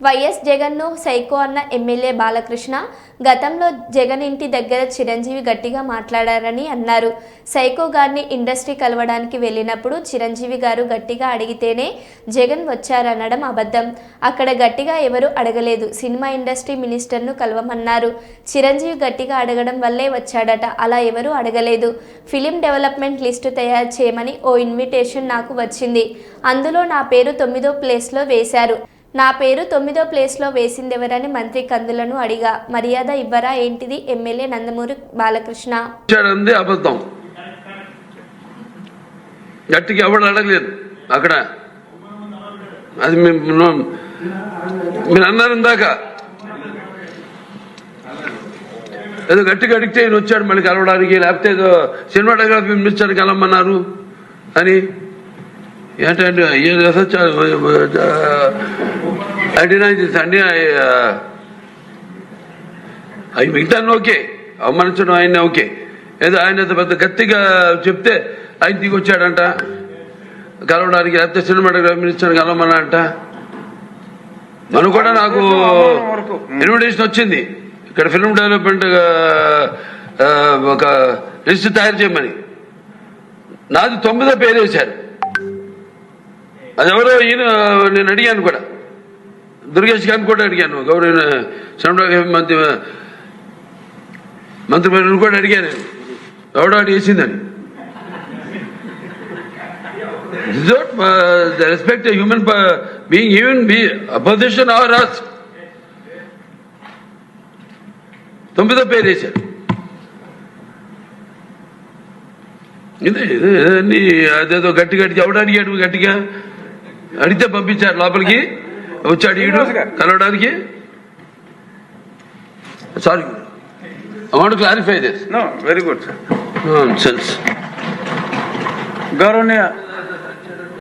YS జగన్ను psycho అన్న MLA Balakrishna గతంలో జగన్ ఇంటి దగ్గర చిరంజీవి గట్టిగా మాట్లాడారని అన్నారు. సైకో గారిని ఇండస్ట్రీ కలవడానికి వెళ్ళినప్పుడు చిరంజీవి గారు గట్టిగా అడిగితేనే జగన్ వచ్చారనడం అబద్ధం. అక్కడ గట్టిగా ఎవరూ అడగలేదు. సినిమా ఇండస్ట్రీ మినిస్టర్ను కలవమన్నారు. చిరంజీవి గట్టిగా అడగడం వల్లే వచ్చాడట. అలా ఎవరూ అడగలేదు. ఫిలిం డెవలప్మెంట్ లిస్టు తయారు చేయమని ఓ ఇన్విటేషన్ నాకు వచ్చింది. అందులో నా పేరు తొమ్మిదో ప్లేస్లో వేశారు. నా పేరు తొమ్మిదో ప్లేస్లో వేసిందెవరని మంత్రి కందులను అడిగా. మర్యాద ఇవ్వరా ఏంటిది? ఎమ్మెల్యే నందమూరి బాలకృష్ణ. అబద్ధం. గట్టికి ఎవడు అడగలేదు. అక్కడ అది మేము మీరు అన్నారు ఇందాక. ఏదో గట్టిగా అడిగితే ఈయన వచ్చాడు మళ్ళీ కలవడానికి. లేకపోతే ఏదో సినిమాటోగ్రఫీ పిలిపించాడు కలవమన్నారు అని. ఏంటంటే అడినా అండి అవి మిగతా ఓకే అవమానించడం ఆయన ఓకే. ఏదో ఆయన పెద్ద గట్టిగా చెప్తే ఆయన దిగొచ్చాడంట. కలవడానికి లేకపోతే సినిమాటోగ్రఫీ మినిస్టర్ కలవమన్నాడంట. మనం కూడా నాకు ఇన్విటేషన్ వచ్చింది. ఇక్కడ ఫిల్మ్ డెవలప్మెంట్ ఒక లిస్ట్ తయారు చేయమని. నాది తొమ్మిదో పేరు వేశారు అది ఎవరో ఈయన నేను అడిగాను కూడా. దుర్గేష్ గారిని కూడా అడిగాను. గౌరవ సినిమాటోగ్రఫీ మంత్రి మంత్రి కూడా అడిగాను. ఎవడో అడి వేసిందని respect human being even be opposition or us తొమ్మిదో పేరు వేశారు. ఇదే ఇదే అదేదో గట్టి గట్టి ఎవడు అడిగాడు గట్టిగా? అడిగితే పంపించారు లోపలికి. వచ్చాడు ఈడు? కలవడానికి? Sorry I want clarify this No, very good, sir. Sense గౌరవనీయ